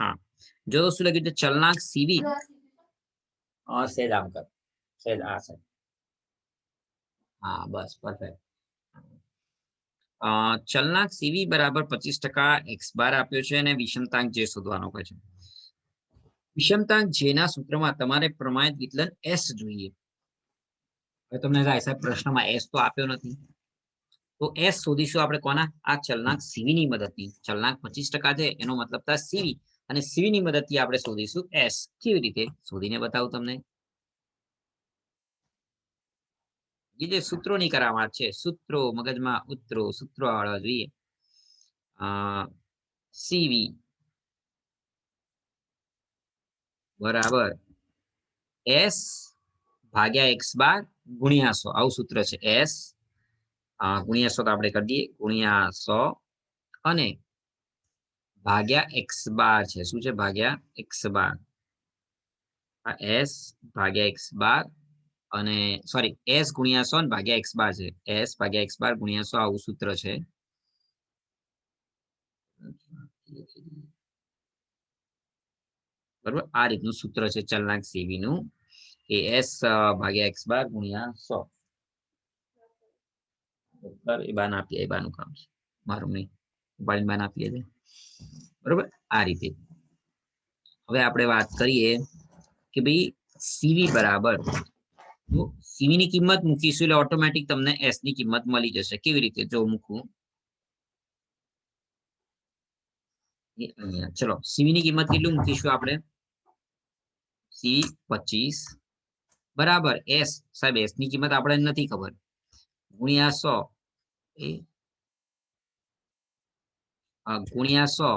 હા જો શું લખ્યું છે ચલનાંક સીવી સેજ આમ કર સેજ આ છે હા બસ પરફેક્ટ ચલનાંક સીવી બરાબર પચીસ ટકા એક્સ બાર આપ્યો છે અને વિષમતાંક જે શોધવાનો કહે છે વિષમતાંક જેના સૂત્રમાં તમારે પ્રમાણિત વિચલન એસ જોઈએ। હવે તમને થાય સાહેબ પ્રશ્નમાં એસ તો આપ્યો નથી। તો એસ શોધીશું આપણે કોના? આ ચલનાંક સીવી ની મદદથી, ચલનાંક પચીસ ટકા છે, એનો મતલબ થાય સીવી. અને સીવી ની મદદથી આપણે શોધીશું એસ. કેવી રીતે? શોધીને બતાવું તમને. એ જે સૂત્રોની કરાવવા છે, સૂત્રો મગજમાં ઉતરો સૂત્રો વાળા જોઈએ સીવી. બરાબર. એસ ભાગ્યા એક્સ બાર ગુણ્યા સો. આવું સૂત્ર છે. એસ ગુણ્યા સો તો આપણે કરી દઈએ. ગુણ્યા સો અને ભાગ્યા એક્સ બાર છે. શું છે ભાગ્યા? X bar. આ એસ ભાગ્યા એક્સ બાર અને સોરી, એસ ગુણ્યા સો ભાગ્યા એક્સ બાર છે. એસ ભાગ્યા એક્સ બાર ગુણ્યા સો આવું સૂત્ર છે. બરોબર? આ રીતનું સૂત્ર છે ચલનાંક સીવી નું કે એસ ભાગ્યા એક્સ બાર ગુણ્યા સો. એ બાન આપીએ, એ બાનું કામ છે. મારું નહીં. ઉપાડીને બાન આપીએ છે. બરોબર? આ રીતે. હવે આપણે વાત કરીએ કે ભાઈ સીવી બરાબર. સીવી ની કિંમત મૂકીશું એટલે ઓટોમેટિક તમને એસની કિંમત મળી જશે. કેવી રીતે? જો મૂકું. ચલો સીવી ની કિંમત કેટલું મૂકીશું આપણે? સી પચીસ. બરાબર એસ સાહેબ એસની કિંમત આપણે નથી ખબર. ગુણ્યા સો. એ. ગુણ્યા સો.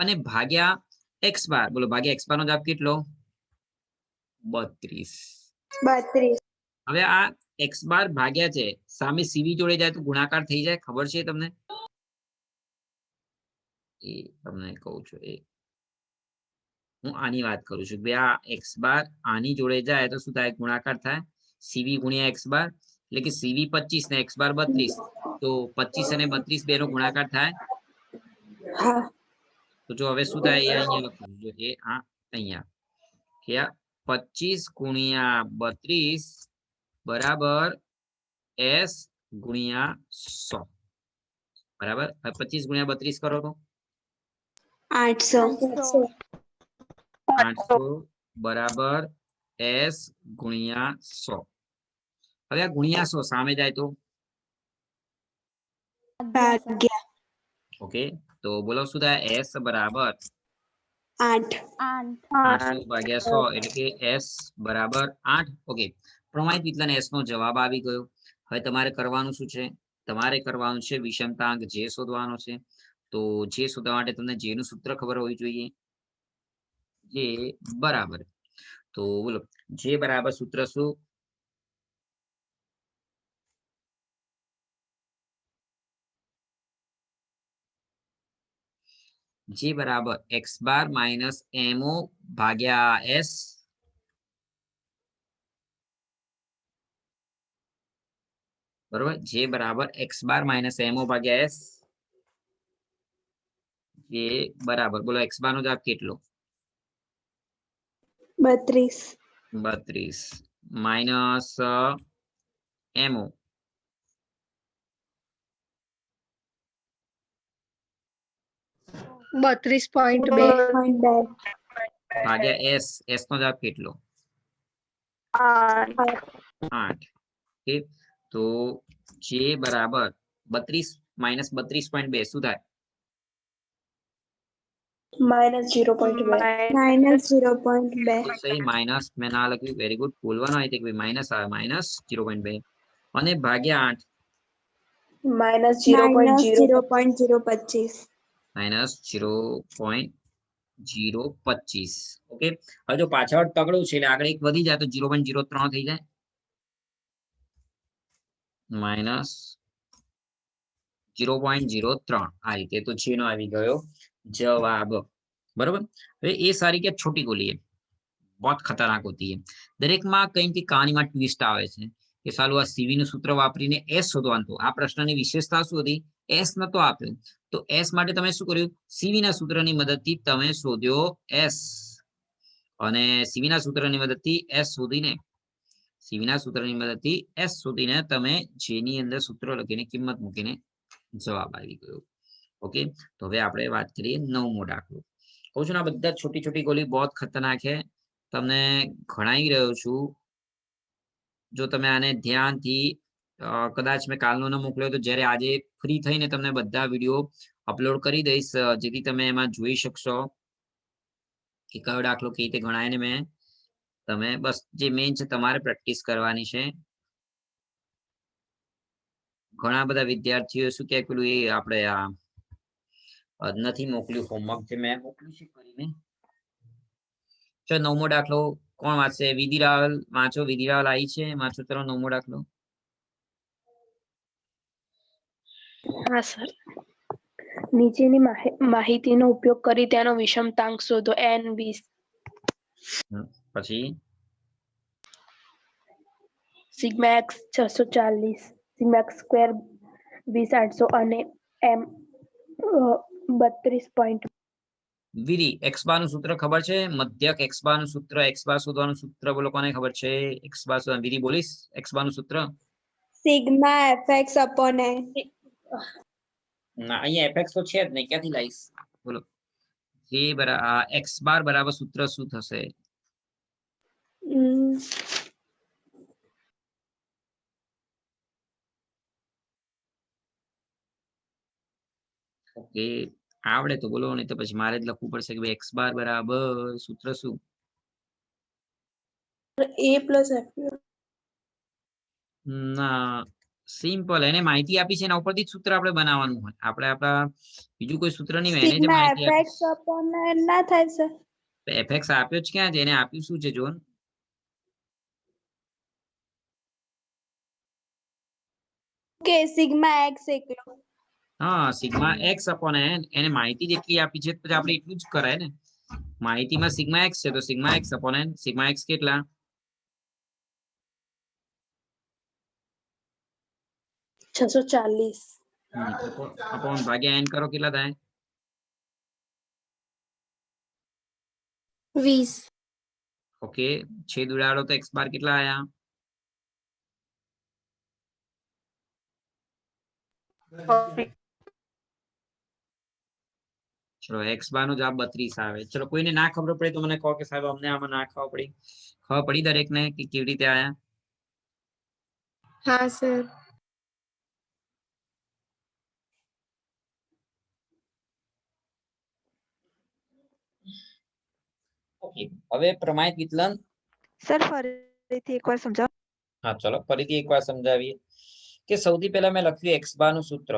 અને ભાગ્યા એક્સ બાર. બોલો ભાગ્યા એક્સ બાર નો જવાબ કેટલો? બત્રીસ. બત્રીસ. હવે આ એક્સ બાર ભાગ્યા છે સામે સીવી જોડે જાય તો ગુણાકાર થઈ જાય. ખબર છે તમને? એ તમને કહું છું એ. હું આની વાત કરું છું. કે ભાઈ આ એક્સ બાર આની જોડે જાય તો શું થાય? ગુણાકાર થાય. સીવી ગુણ્યા એક્સ બાર એટલે કે સીવી પચીસ ને એક્સ બાર બત્રીસ. તો પચીસ અને બત્રીસ બે નો ગુણાકાર થાય. તો જો હવે શું થાય એ અહીંયા લખું છું જો એ આ અહીંયા કે આ પચીસ ગુણ્યા બત્રીસ બરાબર એસ ગુણ્યા સો બરાબર હવે પચીસ ગુણ્યા બત્રીસ કરો તો આઠસો આઠસો બરાબર એસ ગુણ્યા સો હવે આ ગુણ્યા સો સામે જાય તો ભાગ્યા ઓકે તો બોલો શું થાય એસ બરાબર ભાગ્યા એટલે કે એસ બરાબર આઠ ઓકે પ્રમાણિત વિચલન એસ નો જવાબ આવી ગયો. હવે તમારે કરવાનું શું છે? તમારે કરવાનું છે વિષમતાંક જે શોધવાનો છે. તો જે શોધવા માટે તમને જે નું સૂત્ર ખબર હોવી જોઈએ. જે બરાબર. તો બોલો જે બરાબર સૂત્ર શું? જે બરાબર. એક્સ બાર માઇનસ એમઓ ભાગ્યા એસ. બરોબર? જે બરાબર. એક્સ બાર માઇનસ એમઓ ભાગ્યા એસ. જે બરાબર. બોલો એક્સ બાર નો જવાબ કેટલો? બત્રીસ. બત્રીસ. માઇનસ એમઓ બત્રીસ પોઈન્ટ બે. ભાગ્યા એસ એસ નો જવાબ કેટલો? આઠ. ઓકે તો જે બરાબર બત્રીસ માઇનસ બત્રીસ પોઈન્ટ બે શું થાય? માઇનસ જીરો પોઈન્ટ બે. માઇનસ ઝીરો પોઈન્ટ બે. સહી માઇનસ મેં ના લખ્યું વેરી ગુડ બોલવાનું હોય કે માઇનસ આવે માઇનસ જીરો પોઈન્ટ બે. અને ભાગ્યા આઠ. Minus zero point zero. Point zero પચીસ. માઇનસ ઝીરો પોઈન્ટ જીરો પચીસ. ઓકે? હવે જો પાછળ તગડું છે એટલે આગળ એક વધી જાય તો જીરો પોઈન્ટ જીરો ત્રણ થઈ જાય. માઇનસ જીરો પોઈન્ટ જીરો ત્રણ. આ રીતે તો ચિહ્ન આવી ગયો. જવાબ. બરોબર? હવે એ સારી કે છોટી ગોલી બહુ ખતરનાક હોતી હૈ દરેકમાં કંઈક કહાનીમાં ટ્વિસ્ટ આવે છે. કે સાલું આ સીવી સૂત્ર વાપરીને એસ શોધવાનું. આ પ્રશ્નની વિશેષતા શું હતી? એસ નતો આપ્યો. તો એસ માટે તમે શું કર્યું? સીવી સૂત્રની મદદથી તમે શોધ્યો એસ અને સીવી સૂત્રની મદદથી એસ શોધીને સીવી સૂત્રની મદદથી એસ શોધીને તમે જેની અંદર સૂત્ર લખીને કિંમત મૂકીને જવાબ આવી ગયો. ઓકે? તો હવે આપણે વાત કરીએ નવમો દાખલો. કહું છું ને, આ બધા છોટી છોટી ગોલી બહુ ખતરનાક છે. તમને ઘણાઈ રહ્યો છું જો તમે આને ધ્યાનથી કદાચ મેં કાલનો ન મોકલ્યો તો જ્યારે આજે ફ્રી થઈને તમને બધા વીડિયો અપલોડ કરી દઈશ જેથી તમે એમાં જોઈ શકશો. કે કયો દાખલો કઈ રીતે ગણાય ને મેં, તમે બસ જે મેઇન છે તમારે પ્રેક્ટિસ કરવાની છે. ઘણા બધા વિદ્યાર્થીઓ શું કે પેલું એ આપણે આ નથી મોકલ્યું હોમવર્ક જે મેં, મોકલ્યું છે કરીને. ચલો, નવમો દાખલો કોણ વાંચશે? વિધિ રાવલ વાંચો વિધિ રાવલ આવી છે. વાંચો ચલો નવમો દાખલો હા સર. નીચેની માહિતીનો ઉપયોગ કરી તેનો વિષમતાંક શોધો. n 20 પછી? Sigma x 640 sigma x square 2800 અને m 32.2 વિરી એક્સ બારનું સૂત્ર ખબર છે? મધ્યક એક્સ બારનું સૂત્ર એક્સ બાર શોધવાનું સૂત્ર બોલો કોને ખબર છે? એક્સ બાર શોધવાનું. વિરી બોલીશ? એક્સ બારનું સૂત્ર? સિગ્મા એફ એક્સ અપોન એ. ના અહીંયા એફ એક્સ તો છે જ નહીં. ક્યાંથી લાવીશ બોલો. જે બરાબર એક્સ બાર બરાબર સૂત્ર શું થશે? ઓકે. આવડે તો બોલો નહીં તો પછી મારે જ લખવું પડશે કે એક્સ બાર બરાબર સૂત્ર શું? એ પ્લસ એફ ના સિમ્પલ એને માહિતી આપી છે એના ઉપરથી જ સૂત્ર આપણે બનાવવાનું હોય. આપણે આપણા બીજું કોઈ સૂત્ર નહીં એને જે માહિતી ના થાય સર એફએક્સ આપ્યો જ ક્યાં છે? એને આપ્યું શું છે જોન? કે સિગ્મા એક્સ એકલો. હા સિગ્મા એક્સ અપોન એન એને માહિતી જેટલી આપી છે તો આપણે એટલું જ કરાય ને. માહિતીમાં સિગ્મા એક્સ છે તો sigma X upon N sigma X કેટલા? છસો ચાલીસ. અપોન ભાગ્યા એન કરો કેટલા થાય? વીસ. ઓકે છેદ ઉડાડો તો એક્સ બાર કેટલા આયા? ચલો એક્સ બાર નો જવાબ બત્રીસ આવે. ચલો કોઈને ના ખબર પડે તો મને કહો કે સાહેબ અમને આમાં ના ખબર પડી. ખબર પડી દરેક ને કે કેવી રીતે આયા? હા સર ઓકે હવે પ્રમાણિત વિચલન સર ફરીથી એકવાર સમજાવો. હા ચલો ફરીથી એકવાર સમજાવીએ. કે સૌથી પહેલા મેં લખ્યું એક્સ બારનું સૂત્ર.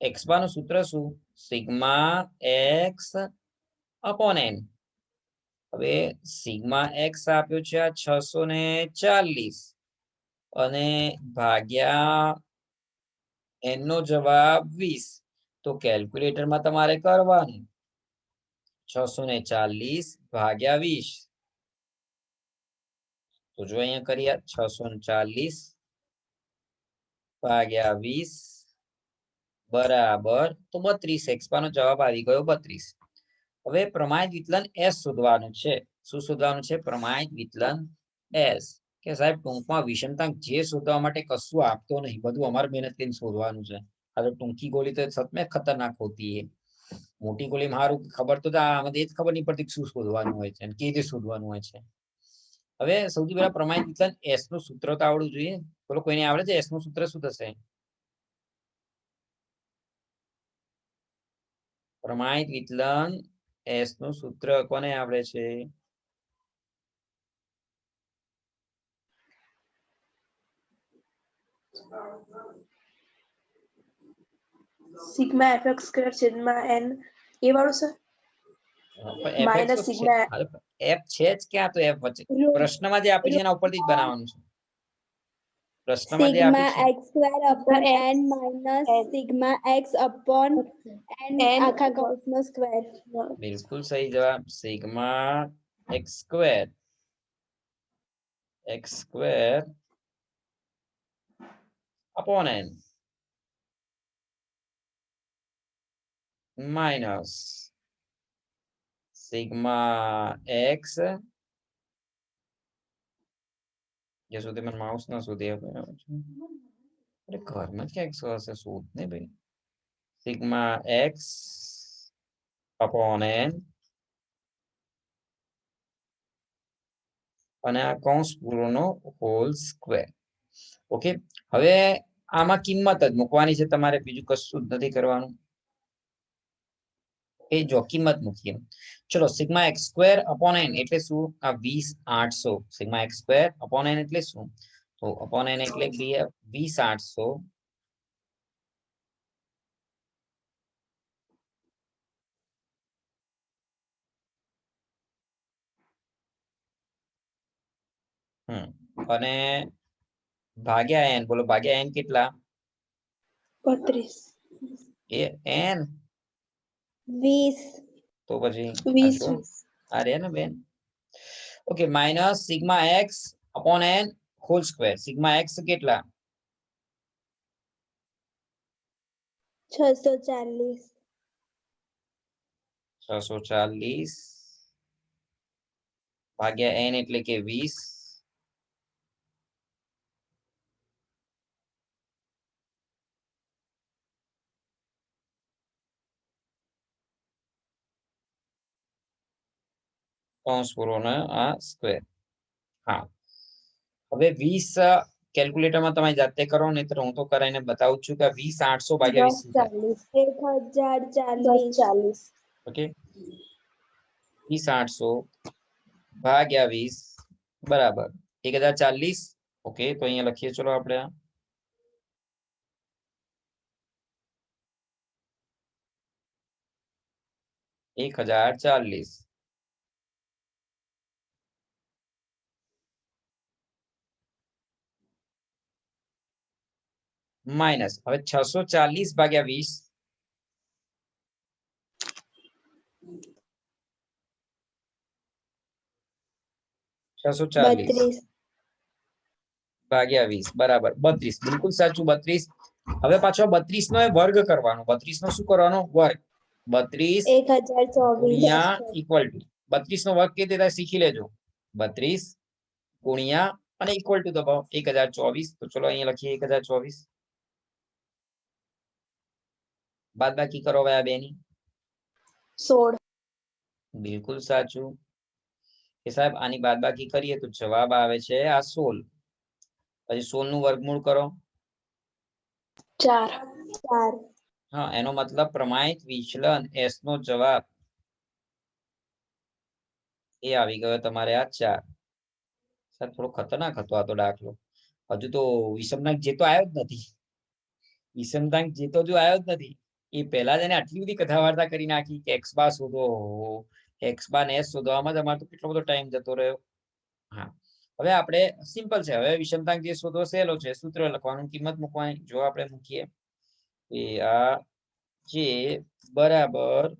એક્સ બારનું સૂત્ર શું સિગ્મા એક્સ અપોન એન હવે સિગ્મા એક્સ આપ્યો છે આ છસો ને ચાલીસ અને ભાગ્યા એન નો જવાબ વીસ તો કેલ્ક્યુલેટરમાં તમારે કરવાનું છસો ને ચાલીસ ભાગ્યા વીસ તો જો અહીંયા કરીએ છસો ચાલીસ ભાગ્યા વીસ બરાબર. તો બત્રીસ એક્સ નો જવાબ આવી ગયો બત્રીસ. હવે પ્રમાણિત વિચલન એસ શોધવાનું છે. શું શોધવાનું છે? પ્રમાણિત વિચલન એસ. કે સાહેબ, ટૂંકમાં વિષમતાંક જે શોધવા માટે કશું આપતો નહીં. બધું અમારે મહેનત કરીને શોધવાનું છે. તો ટૂંકી ગોળી તો સતમે ખતરનાક હોતી એ. મોટી ગોળી મારું ખબર તો આમાં એ જ ખબર નહીં પડતી શું શોધવાનું હોય છે અને કેવી રીતે શોધવાનું હોય છે. હવે સૌથી પહેલા પ્રમાણિત વિચલન એસનું સૂત્ર તો આવડવું જોઈએ. બોલો કોઈને આવડે છે? એસનું સૂત્ર શું થશે? પ્રમાણિત વિચલન એસનું સૂત્ર કોને આવડે છે? સિગ્મા એફ સ્ક્વેર છેદમાં એન. એ વાળું સર. એફ છે જ. ક્યાં? તો એફ વચ્ચે. પ્રશ્નમાં જે આપ્યું છે એના ઉપરથી જ બનાવવાનું છે. પ્રશ્નમાં જે સિગ્મા આપ્યું છે X square upon N minus sigma X upon N N આખા કૌંસનો સ્ક્વેર બિલકુલ સહી જવાબ sigma X square X square upon N minus sigma X જ્યાં સુધી મને માઉસ ના શોધી છે અરે ઘરમાં જ ક્યાંક હશે શોધ ને ભાઈ સિગ્મા એક્સ અપોન એન અને આ કૌંસ પૂરોનો હોલ સ્ક્વેર ઓકે હવે આમાં કિંમત જ મૂકવાની છે તમારે. બીજું કશું જ નથી કરવાનું. એ જો કિંમત મૂકીએ. ચલો sigma X square upon N એટલે શું આ વીસ આઠસો sigma X square upon N એટલે શું તો અપોન એન એટલે બે- વીસ આઠસો હમ અને ભાગ્યા એન બોલો ભાગ્યા એન કેટલા બત્રીસ એ એન વીસ તો પછી આ વીસ જો. આ રે ને બેન okay minus sigma X upon N whole square sigma X કેટલા છસો ચાલીસ છસો ચાલીસ ભાગ્યા એન એટલે કે વીસ કૌંસ પૂરોનો આ સ્ક્વેર હા. હવે વીસ કેલ્ક્યુલેટરમાં તમે જાતે કરો નહીતર હું તો કરાઈને બતાવું જ છું કે વીસ આઠસો ભાગ્યા વીસ શું થાય? એક હજાર ચાલીસ. ચાલીસ. ઓકે વીસ આઠસો ભાગ્યા વીસ બરાબર. એક હજાર ચાલીસ. ઓકે તો અહીંયા લખીએ ચલો આપણે આ. એક હજાર ચાલીસ. માઇનસ હવે છસો ચાલીસ ભાગ્યા વીસ. છસો ચાલીસ. ભાગ્યા વીસ. બરાબર. બત્રીસ. બિલકુલ સાચું બત્રીસ. હવે પાછો બત્રીસ નો વર્ગ કરવાનો. બત્રીસ નો શું કરવાનો? વર્ગ. બત્રીસ ગુણ્યા ઇક્વલ ટુ બત્રીસ નો વર્ગ કેવી રીતે શીખી લેજો. બત્રીસ ગુણ્યા અને ઇક્વલ ટુ દબાવો. એક હજાર ચોવીસ. તો ચલો અહીંયા લખીએ એક હજાર ચોવીસ. બાદ બાકી કરો હવે આ બેની. સોળ. બિલકુલ સાચું. કે સાહેબ આની બાદ બાકી કરીએ તો જવાબ આવે છે આ સોળ. પછી સોળનું વર્ગમૂળ કરો. ચાર. ચાર. હા એનો મતલબ પ્રમાણિત વિચલન એસ નો જવાબ. એ આવી ગયો તમારે આ ચાર. સાહેબ થોડો ખતરનાક હતો આ તો દાખલો. હજુ તો વિષમનાક જેતો આવ્યો જ નથી. વિષમનાક જેતો જો આવ્યો જ નથી. એ પહેલા જ એને આટલી બધી કથા વાર્તા કરી નાખી કે એક્સ બાર શોધો એક્સ બાર ને એસ શોધવામાં જ અમારે તો કેટલો બધો ટાઈમ જતો રહ્યો. હા. હવે આપણે સિમ્પલ છે. હવે વિષમતાંક જે શોધવો સહેલો છે. સૂત્ર લખવાનું, કિંમત મૂકવાની. જો આપણે મૂકીએ એ આ જે બરાબર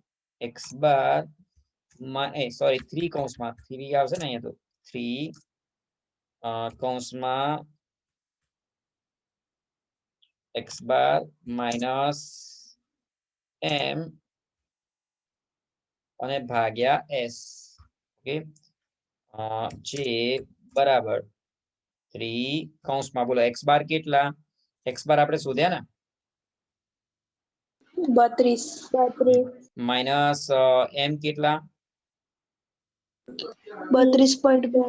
એક્સ બારમાં, એ સોરી થ્રી કૌંસમાં. થ્રી આવશે ને અહીંયા તો. થ્રી કૌંસમાં એક્સ બાર માઇનસ એમ અને ભાગ્યા એસ ઓકે જે બરાબર. થ્રી કૌંસમાં બોલો એક્સ બાર કેટલા એક્સ બાર આપણે શોધ્યા ને બત્રીસ માઇનસ એમ કેટલા બત્રીસ પોઈન્ટ બે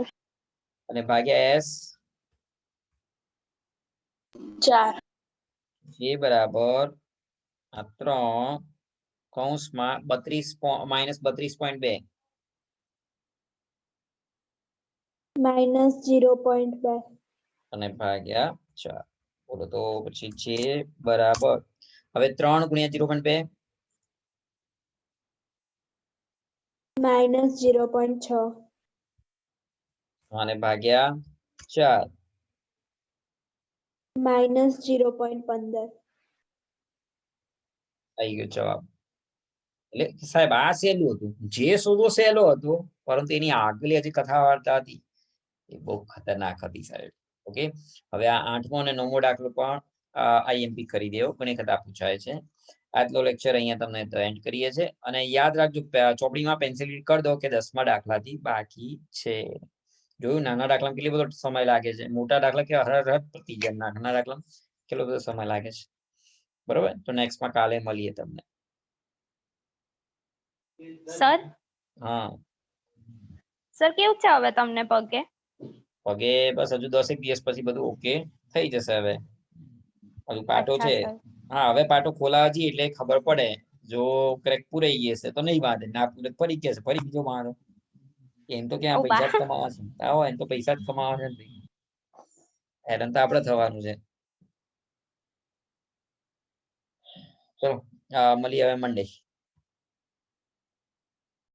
અને ભાગ્યા એસ ચાર જે બરાબર. આ ત્રણ કૌંસમાં બત્રીસ માઇનસ બત્રીસ પોઈન્ટ બે. માઇનસ જીરો પોઈન્ટ બે. અને ભાગ્યા ચાર. બોલો તો પછી જે બરાબર. હવે ત્રણ ગુણ્યા જીરો પોઈન્ટ બે. માઇનસ ઝીરો પોઈન્ટ છ. અને ભાગ્યા ચાર. માઇનસ જીરો પોઈન્ટ પંદર. આવી ગયો જવાબ. એટલે સાહેબ, આ સહેલું હતું. જે શોધવો સહેલો હતો, પરંતુ એની આગલી હજી કથા વાર્તા હતી. એ બહુ ખતરનાક હતી સાહેબ. ઓકે? હવે આ આઠમો અને નવમો દાખલો પણ આઈએમપી કરી દેવો. ઘણી કથા પૂછાય છે. આટલો લેક્ચર અહીંયા તમને એન્ડ કરીએ છે. અને યાદ રાખજો ચોપડીમાં પેન્સિલ કરી દો કે દસમા દાખલાથી બાકી છે. જોયું? નાના દાખલામાં કેટલો બધો સમય લાગે છે. મોટા દાખલા કે હર હર પતી જાય નાના દાખલામાં કેટલો બધો સમય લાગે છે? બરોબર? તો નેક્સ્ટમાં કાલે મળીએ તમને. સર હા. સર કેવું છે હવે તમને પગે? પગે બસ હજુ દસેક દિવસ પછી બધું ઓકે થઈ જશે હવે. હજુ પાટો છે. હા હવે પાટો ખોલાવા જઈએ એટલે ખબર પડે જો ક્રેક પુરાઈ હશે તો નહીં વાંધે ના પૂરે પડી ફરી ગયા છે ફરી બીજો બાંધો એમ તો ક્યાં પૈસા જ. કમાવા છે. આવો એમ તો પૈસા જ કમાવા છે હેરાન તો આપણે થવાનું છે. ચલો મળીએ હવે મંડે